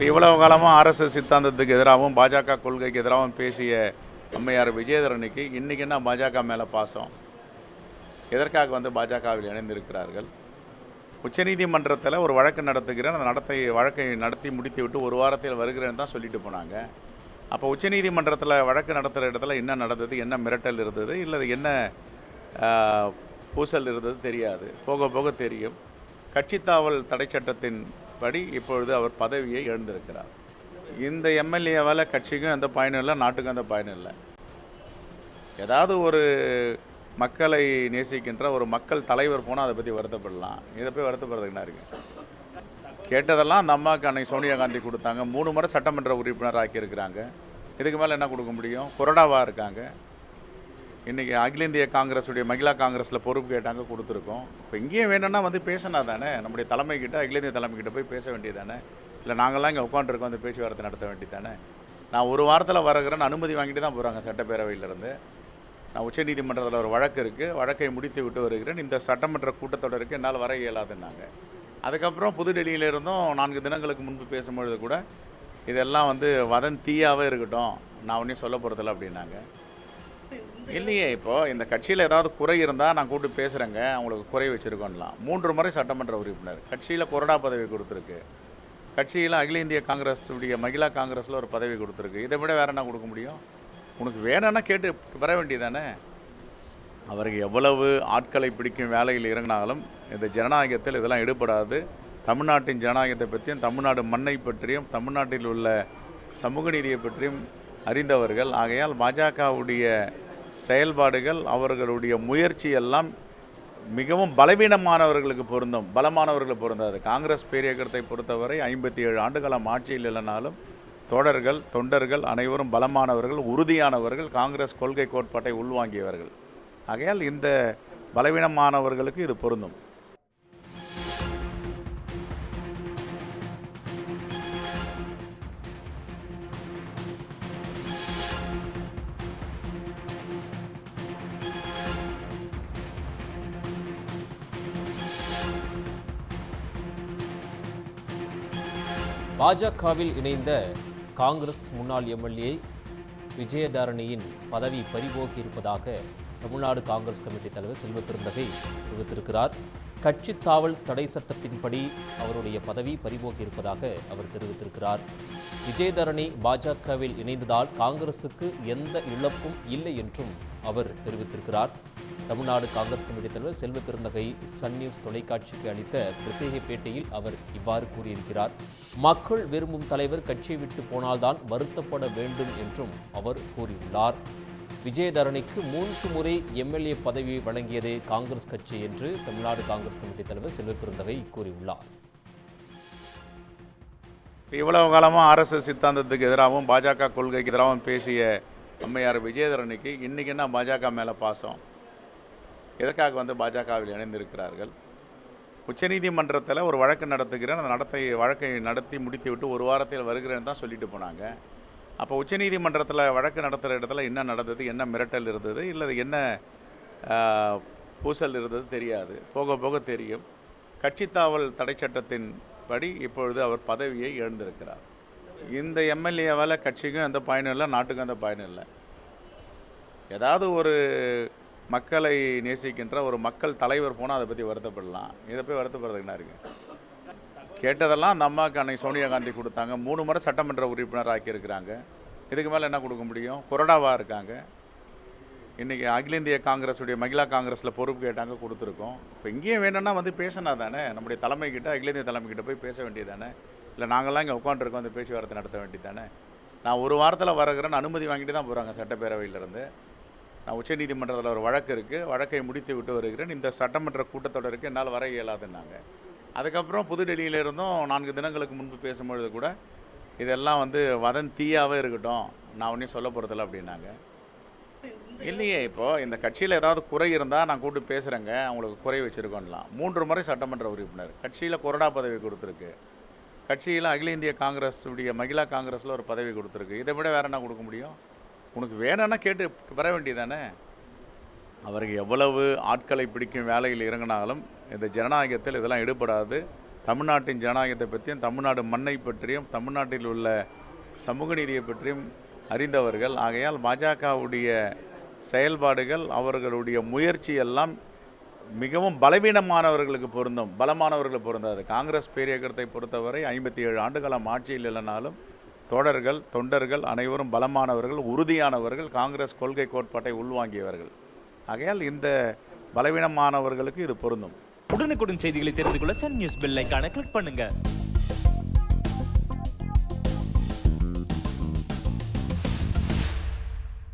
இப்போ இவ்வளவு காலமாக ஆர்எஸ்எஸ் சித்தாந்தத்துக்கு எதிராகவும் பாஜக கொள்கைக்கு எதிராகவும் பேசிய அம்மையார் விஜயதரனுக்கு இன்றைக்கி என்ன பாஜக மேலே பாசம்? எதற்காக வந்து பாஜகவில் இணைந்திருக்கிறார்கள்? உச்சநீதிமன்றத்தில் ஒரு வழக்கு நடத்துகிறேன் அந்த நடத்தை வழக்கை நடத்தி முடித்து விட்டு ஒரு வாரத்தில் வருகிறேன்னு தான் சொல்லிட்டு போனாங்க. அப்போ உச்சநீதிமன்றத்தில் வழக்கு நடத்துகிற இடத்துல என்ன நடந்தது? என்ன மிரட்டல் இருந்தது? இல்லை என்ன பூசல் இருந்தது தெரியாது. போக போக தெரியும். கட்சித்தாவல் தடை சட்டத்தின் படி இப்பொழுது அவர் பதவியை இழந்திருக்கிறார் இந்த எம்எல்ஏவால் கட்சிக்கும் எந்த பயனும் இல்லை நாட்டுக்கும் எந்த பயனும் இல்லை. ஏதாவது ஒரு மக்களை நேசிக்கின்ற ஒரு மக்கள் தலைவர் போனால் அதை பற்றி வருத்தப்படலாம். இதை போய் வருத்தப்படுறதுக்கு என்ன இருக்குது கேட்டதெல்லாம் அந்த அம்மாவுக்கு அன்னைக்கு சோனியா காந்தி கொடுத்தாங்க. மூணு முறை சட்டமன்ற உறுப்பினர் ஆக்கியிருக்கிறாங்க இதுக்கு மேலே என்ன கொடுக்க முடியும்? கொரடாவாக இருக்காங்க. இன்றைக்கி அகில இந்திய காங்கிரஸுடைய மகிழா காங்கிரஸில் பொறுப்பு கேட்டாங்க கொடுத்துருக்கோம். இப்போ இங்கேயும் வேணும்னா வந்து பேசினா தானே? நம்முடைய தலைமைக்கிட்ட அகில இந்திய தலைமைக்கிட்ட போய் பேச வேண்டியதானே? இல்லை நாங்கள்லாம் இங்கே உட்காந்துருக்கோம் அந்த பேச்சுவார்த்தை நடத்த வேண்டியதானே? நான் ஒரு வாரத்தில் வரகிறேன்னு அனுமதி வாங்கிட்டு தான் போகிறாங்க சட்டப்பேரவையிலேருந்து நான் உச்சநீதிமன்றத்தில் ஒரு வழக்கு இருக்குது வழக்கை முடித்து விட்டு வருகிறேன். இந்த சட்டமன்ற கூட்டத்தொடருக்கு என்னால் வர இயலாதுன்னாங்க. அதுக்கப்புறம் புதுடெல்லியிலிருந்தும் நான்கு தினங்களுக்கு முன்பு பேசும்பொழுது கூட இதெல்லாம் வந்து வதந்தியாகவே இருக்கட்டும். நான் ஒன்றையும் சொல்ல போகிறதில்ல அப்படின்னாங்க. இல்லையே இப்போது இந்த கட்சியில் ஏதாவது குறை இருந்தால் நான் கூப்பிட்டு பேசுகிறேங்க அவங்களுக்கு குறை வச்சுருக்கோம்லாம். மூன்று முறை சட்டமன்ற உறுப்பினர் கட்சியில் கொறடா பதவி கொடுத்துருக்கு. கட்சியில் அகில இந்திய காங்கிரஸ் உடைய மகிழா காங்கிரஸில் ஒரு பதவி கொடுத்துருக்கு. இதை விட வேற என்ன கொடுக்க முடியும்? உனக்கு வேணும்னா கேட்டு வர வேண்டியதானே அவருக்கு எவ்வளவு ஆட்களை பிடிக்கும் வேலையில் இறங்கினாலும் இந்த ஜனநாயகத்தில் இதெல்லாம் ஈடுபடாது தமிழ்நாட்டின் ஜனநாயகத்தை பற்றியும் தமிழ்நாடு மண்ணை பற்றியும் தமிழ்நாட்டில் உள்ள சமூக நீதியை பற்றியும் அறிந்தவர்கள். ஆகையால் பாஜகவுடைய செயல்பாடுகள் அவர்களுடைய முயற்சி எல்லாம் மிகவும் பலவீனமானவர்களுக்கு பொருந்தும் பலமானவர்களுக்கு பொருந்தாது. காங்கிரஸ் பேரியக்கத்தை பொறுத்தவரை ஐம்பத்தி ஏழு ஆண்டுகாலம் ஆட்சியில் இல்லைனாலும் தோழர்கள் தொண்டர்கள் அனைவரும் பலமானவர்கள் உறுதியானவர்கள் காங்கிரஸ் கொள்கை கோட்பாட்டை உள்வாங்கியவர்கள். ஆகையால் இந்த பலவீனமானவர்களுக்கு இது பொருந்தும். பாஜகவில் இணைந்த காங்கிரஸ் முன்னாள் எம்எல்ஏ விஜயதாரணியின் பதவி பறிபோகி இருப்பதாக தமிழ்நாடு காங்கிரஸ் கமிட்டி தலைவர் செல்வ பெருந்தகை தெரிவித்திருக்கிறார். கட்சி தாவல் தடை சட்டத்தின்படி அவருடைய பதவி பறிபோகி இருப்பதாக அவர் தெரிவித்திருக்கிறார். விஜயதரணி பாஜகவில் இணைந்ததால் காங்கிரசுக்கு எந்த இழப்பும் இல்லை என்றும் அவர் தெரிவித்திருக்கிறார். தமிழ்நாடு காங்கிரஸ் கமிட்டி தலைவர் செல்வ பெருந்தகை சன் நியூஸ் தொலைக்காட்சிக்கு அளித்த பிரத்யேக பேட்டியில் அவர் இவ்வாறு கூறியிருக்கிறார். மக்கள் விரும்பும் தலைவர் கட்சியை விட்டு போனால்தான் வருத்தப்பட வேண்டும் என்றும் அவர் கூறியுள்ளார். விஜயதரணிக்கு மூன்று முறை எம்எல்ஏ பதவி வழங்கியதே காங்கிரஸ் கட்சி என்று தமிழ்நாடு காங்கிரஸ் கமிட்டி தலைவர் செல்வ பெருந்தகை கூறியுள்ளார். இவ்வளவு காலமாக ஆர்எஸ்எஸ் சித்தாந்தத்துக்கு எதிராகவும் பாஜக கொள்கைக்கு எதிராகவும் பேசிய அம்மையார் விஜயதரனுக்கு இன்றைக்கி என்ன பாஜக மேலே பாசம்? எதற்காக வந்து பாஜகவில் இணைந்திருக்கிறார்கள்? உச்சநீதிமன்றத்தில் ஒரு வழக்கு நடத்துகிறேன் அந்த நடத்தை வழக்கை நடத்தி முடித்து விட்டு ஒரு வாரத்தில் வருகிறேன்னு தான் சொல்லிட்டு போனாங்க. அப்போ உச்சநீதிமன்றத்தில் வழக்கு நடத்துகிற இடத்துல என்ன நடந்தது என்ன மிரட்டல் இருந்தது இல்லை என்ன பூசல் இருந்தது தெரியாது. போக போக தெரியும். கட்சித்தாவல் தடை சட்டத்தின் படி இப்பொழுது அவர் பதவியை இழந்திருக்கிறார் இந்த எம்எல்ஏவால் கட்சிக்கும் எந்த பயனும் இல்லை நாட்டுக்கும் எந்த பயனும் இல்லை. ஏதாவது ஒரு மக்களை நேசிக்கின்ற ஒரு மக்கள் தலைவர் போனால் அதை பற்றி வருத்தப்படலாம். இதை போய் வருத்தப்படுறதுக்கு என்ன இருக்குது கேட்டதெல்லாம் அந்த அம்மாவுக்கு அன்னைக்கு சோனியா காந்தி கொடுத்தாங்க. மூணு முறை சட்டமன்ற உறுப்பினர் ஆக்கியிருக்கிறாங்க இதுக்கு மேலே என்ன கொடுக்க முடியும்? கொறடாவாக இருக்காங்க. இன்றைக்கி அகில இந்திய காங்கிரஸுடைய மகிழா காங்கிரஸில் பொறுப்பு கேட்டாங்க கொடுத்துருக்கோம். இப்போ இங்கேயும் வேணும்னா வந்து பேசினா தானே? நம்முடைய தலைமைக்கிட்ட அகில இந்திய தலைமைக்கிட்ட போய் பேச வேண்டியதானே? இல்லை நாங்கள்லாம் இங்கே உட்காந்துருக்கோம் அந்த பேச்சுவார்த்தை நடத்த வேண்டியதானே? நான் ஒரு வாரத்தில் வரகிறேன்னு அனுமதி வாங்கிட்டு தான் போகிறாங்க சட்டப்பேரவையிலேருந்து. நான் உச்சநீதிமன்றத்தில் ஒரு வழக்கு இருக்குது வழக்கை முடித்து விட்டு வருகிறேன். இந்த சட்டமன்ற கூட்டத்தொடருக்கு என்னால் வர இயலாதுன்னாங்க. அதுக்கப்புறம் புதுடெல்லியிலிருந்தும் நான்கு தினங்களுக்கு முன்பு பேசும்பொழுது கூட இதெல்லாம் வந்து வதந்தியாகவே இருக்கட்டும். நான் ஒன்றையும் சொல்ல போகிறதில்ல அப்படின்னாங்க. இல்லையே இப்போது இந்த கட்சியில் ஏதாவது குறை இருந்தால் நான் கூப்பிட்டு பேசுகிறேங்க அவங்களுக்கு குறை வச்சுருக்கோம்லாம். மூன்று முறை சட்டமன்ற உறுப்பினர் கட்சியில் கொறடா பதவி கொடுத்துருக்கு. கட்சியில் அகில இந்திய காங்கிரஸ் உடைய மகிழா காங்கிரஸில் ஒரு பதவி கொடுத்துருக்கு. இதை விட வேற என்ன கொடுக்க முடியும்? உனக்கு வேணும்னா கேட்டு வர வேண்டியதானே? அவருக்கு எவ்வளவு ஆட்களை பிடிக்கும் வேலையில் இறங்கினாலும் இந்த ஜனநாயகத்தில் இதெல்லாம் ஈடுபடாது தமிழ்நாட்டின் ஜனநாயகத்தை பற்றியும் தமிழ்நாடு மண்ணை பற்றியும் தமிழ்நாட்டில் உள்ள சமூக நீதியை பற்றியும் அறிந்தவர்கள். ஆகையால் பாஜகவுடைய செயல்பாடுகள் அவர்களுடைய முயற்சி எல்லாம் மிகவும் பலவீனமானவர்களுக்கு பொருந்தும் பலமானவர்களுக்கு பொருந்தாது. காங்கிரஸ் பேரியக்கத்தை பொறுத்தவரை ஐம்பத்தி ஏழு ஆண்டுகாலம் ஆட்சியில் இல்லைனாலும் தொடர்கள் தொண்டர்கள் அனைவரும் பலமானவர்கள் உறுதியானவர்கள் காங்கிரஸ் கொள்கை கோட்பாட்டை உள்வாங்கியவர்கள். ஆகையால் இந்த பலவீனமானவர்களுக்கு இது பொருந்தும். உடனுக்குடன் செய்திகளை தெரிந்து கொள்ள சன் நியூஸ் பெல் ஐகானை கிளிக் பண்ணுங்கள்